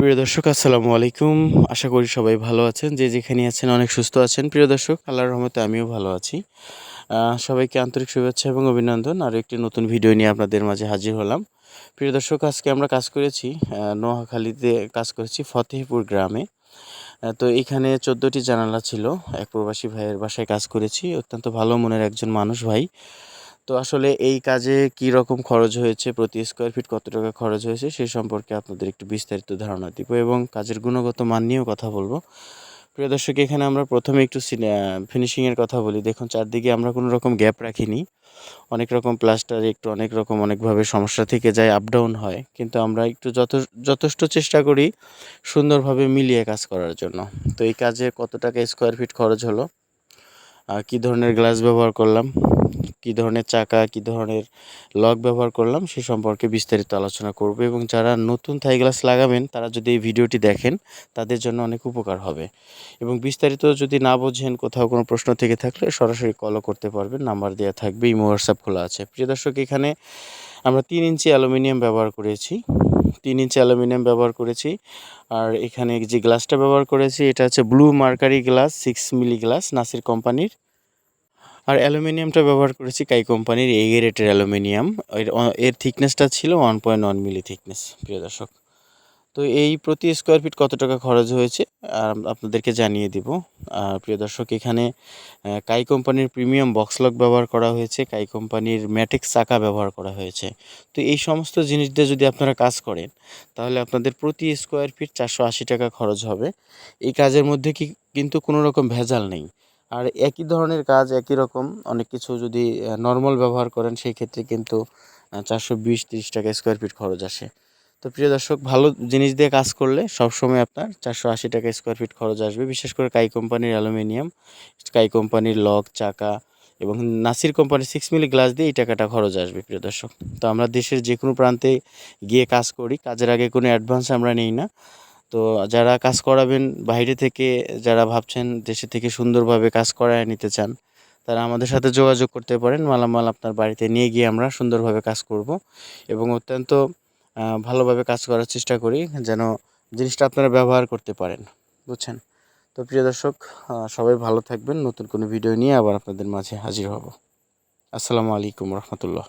প্রিয় দর্শক, আসসালামু আলাইকুম। আশা করি সবাই ভালো আছেন। যে যেখানে আছেন, অনেক সুস্থ আছেন। প্রিয় দর্শক, আল্লাহর রহমতে আমিও ভালো আছি। সবাইকে আন্তরিক শুভেচ্ছা এবং অভিনন্দন। আর একটি নতুন ভিডিও নিয়ে আপনাদের মাঝে হাজির হলাম। প্রিয় দর্শক, আজকে আমরা কাজ করেছি নোয়াখালীতে কাজ করেছি ফতেহপুর গ্রামে। তো এখানে চোদ্দোটি জানালা ছিল। এক প্রবাসী ভাইয়ের বাসায় কাজ করেছি। অত্যন্ত ভালো মনের একজন মানুষ ভাই। তো আসলে এই কাজে কি রকম খরচ হয়েছে, প্রতি স্কোয়ার ফিট কত টাকা খরচ হয়েছে, সে সম্পর্কে আপনাদের একটু বিস্তারিত ধারণা দিব এবং কাজের গুণগত মান নিয়েও কথা বলব। প্রিয় দর্শক, এখানে আমরা প্রথমে একটু ফিনিশিংয়ের কথা বলি। দেখুন, চারদিকে আমরা কোনো রকম গ্যাপ রাখিনি। অনেক রকম প্লাস্টারে একটু অনেক রকম অনেকভাবে সমস্যা থেকে যায় আপ ডাউন হয়। কিন্তু আমরা একটু যত, যথেষ্ট চেষ্টা করি সুন্দরভাবে মিলিয়ে কাজ করার জন্য। তো এই কাজে কত টাকা স্কোয়ার ফিট খরচ হলো? কী ধরনের গ্লাস ব্যবহার করলাম? কী ধরনের চাকা, কী ধরনের লক ব্যবহার করলাম সে সম্পর্কে বিস্তারিত আলোচনা করব এবং যারা নতুন থাই গ্লাস লাগাবেন, তারা যদি এই ভিডিওটি দেখেন, তাদের জন্য অনেক উপকার হবে। এবং বিস্তারিত যদি না বোঝেন, কোথাও কোনো প্রশ্ন থেকে থাকলে সরাসরি কলও করতে পারবেন, নাম্বার দেওয়া থাকবে, ইমো, হোয়াটসঅ্যাপ খোলা আছে। প্রিয় দর্শক, এখানে আমরা তিন ইঞ্চি অ্যালুমিনিয়াম ব্যবহার করেছি। তিন ইঞ্চি অ্যালুমিনিয়াম ব্যবহার করেছি। আর এখানে যে গ্লাসটা ব্যবহার করেছি, এটা হচ্ছে blue mercury glass six milli glass Nasir কোম্পানির। আর অ্যালুমিনিয়ামটা ব্যবহার করেছি কাই কোম্পানির এই রেটের অ্যালুমিনিয়াম। এর এর থিকনেসটা ছিল one point one milli thickness প্রিয় দর্শক। তো এই প্রতি স্কোয়ার ফিট কত টাকা খরচ হয়েছে? আর আপনাদেরকে জানিয়ে দিব। আর প্রিয় দর্শক, এখানে কাই কোম্পানির প্রিমিয়াম বক্স লক ব্যবহার করা হয়েছে, কাই কোম্পানির ম্যাটিক চাকা ব্যবহার করা হয়েছে। তো এই সমস্ত জিনিস দিয়ে যদি আপনারা কাজ করেন, তাহলে আপনাদের প্রতি স্কোয়ার ফিট চারশো আশি টাকা খরচ হবে। এই কাজের মধ্যে কি কিন্তু কোনো রকম ভেজাল নেই। আর একই ধরনের কাজ, একই রকম অনেক কিছু যদি নর্মাল ব্যবহার করেন, সেই ক্ষেত্রে কিন্তু চারশো বিশ, তিরিশ টাকা স্কোয়ার ফিট খরচ আসে। তো প্রিয় দর্শক, ভালো জিনিস দিয়ে কাজ করলে সবসময় আপনার চারশো আশি টাকা স্কোয়ার ফিট খরচ আসবে। বিশেষ করে কাই কোম্পানির অ্যালুমিনিয়াম, কাই কোম্পানির লক, চাকা এবং নাসির কোম্পানির সিক্স মিলি গ্লাস দিয়ে এই টাকাটা খরচ আসবে প্রিয় দর্শক। তো আমরা দেশের যে কোনো প্রান্তে গিয়ে কাজ করি, কাজের আগে কোনো অ্যাডভান্স আমরা নিই না। তো যারা কাজ করাবেন বাইরে থেকে, যারা ভাবছেন দেশে থেকে সুন্দরভাবে কাজ করায় নিতে চান, তারা আমাদের সাথে যোগাযোগ করতে পারেন। মালামাল আপনার বাড়িতে নিয়ে গিয়ে আমরা সুন্দরভাবে কাজ করব এবং অত্যন্ত ভালোভাবে কাজ করার চেষ্টা করি যেন জিনিসটা আপনারা ব্যবহার করতে পারেন, বুঝছেন? তো প্রিয় দর্শক সবাই ভালো থাকবেন। নতুন কোনো ভিডিও নিয়ে আবার আপনাদের মাঝে হাজির হব। আসসালামু আলাইকুম রহমতুল্লাহ।